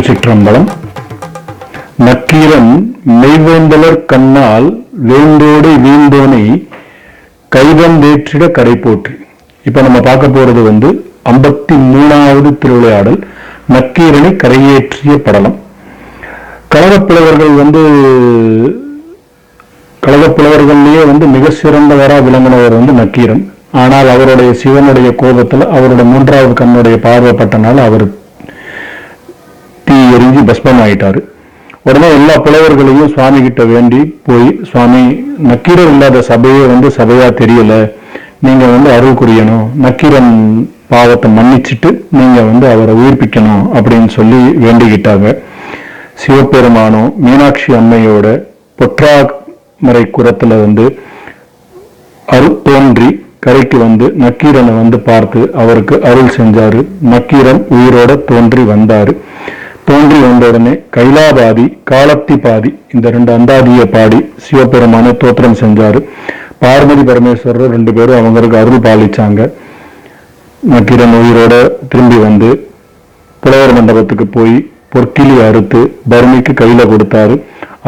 திருச்சிற்றம்பலம் நக்கீரன் மெய்வேந்தலர் கண்ணால் வேந்தோடு வீந்தோனை கைவந்தேற்றிட கரை போற்றி. இப்போ நம்ம பார்க்க போறது வந்து ஐம்பத்தி மூணாவது திருவிளையாடல் நக்கீரனை கரையேற்றிய படலம். கழகப்புலவர்கள் வந்து கழகப்புலவர்கள்லயே வந்து மிக சிறந்தவராக விளங்கினவர் வந்து நக்கீரன். ஆனால் அவருடைய சிவனுடைய கோபத்தில் அவருடைய மூன்றாவது கண்ணுடைய பார்வைப்பட்டனால் அவர் எரிஞ்சு பஸ்மம் ஆயிட்டாரு உடனே எல்லா புலவர்களையும் சுவாமி கிட்ட வேண்டி போய் சுவாமி நக்கீரர் இல்லாத சபையே வந்து சபையா தெரியல. நீங்க வந்து அருள் புரியணும். நக்கீரன் பாவத்தை மன்னிச்சுட்டு நீங்க வந்து அவரை உயிர்ப்பிக்கணும் அப்படின்னு சொல்லி வேண்டிக்கிட்டாங்க. சிவபெருமானும் மீனாட்சி அம்மையோட பொற்றா முறை குரத்துல வந்து அருள் தோன்றி கரைக்கு வந்து நக்கீரனை வந்து பார்த்து அவருக்கு அருள் செஞ்சாரு. நக்கீரன் உயிரோட தோன்றி வந்தாரு. தோன்றி வந்தவுடனே கைலாபாதி காலத்தி பாதி இந்த ரெண்டு அந்தாதியை பாடி சிவபெருமான தோத்திரம் செஞ்சாரு. பார்வதி பரமேஸ்வரர் ரெண்டு பேரும் அவங்களுக்கு அருள் பாலிச்சாங்க. நக்கீரன் உயிரோட திரும்பி வந்து புலவர் மண்டபத்துக்கு போய் பொற்கிளி அறுத்து பர்மிக்கு கையில கொடுத்தாரு.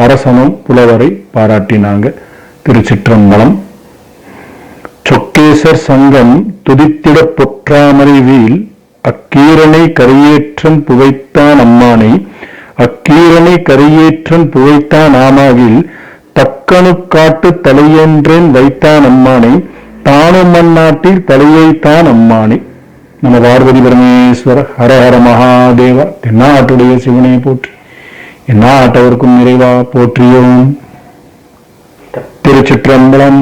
அரசனும் புலவரை பாராட்டினாங்க. திருச்சிற்றம்பலம். சொக்கேசர் சங்கம் துதித்திட பொற்றாமரை வீல் அக்கீரனை கரையேற்றம் புகைத்தான் அம்மானை. அக்கீரனை கரையேற்றம் புகைத்தான் ஆமாவில் தக்கனு காட்டு தலையென்றேன் வைத்தான் அம்மானை. தானும் மண்ணாட்டில் தலையைத்தான் அம்மானை. நம்ம பார்வதி பரமேஸ்வரர் ஹரஹர ஹர மகாதேவா தென்னாட்டுடைய சிவனை போற்றி. எந்நாட்டவருக்கும் நிறைவா போற்றியோம். திருச்சிற்றம்பலம்.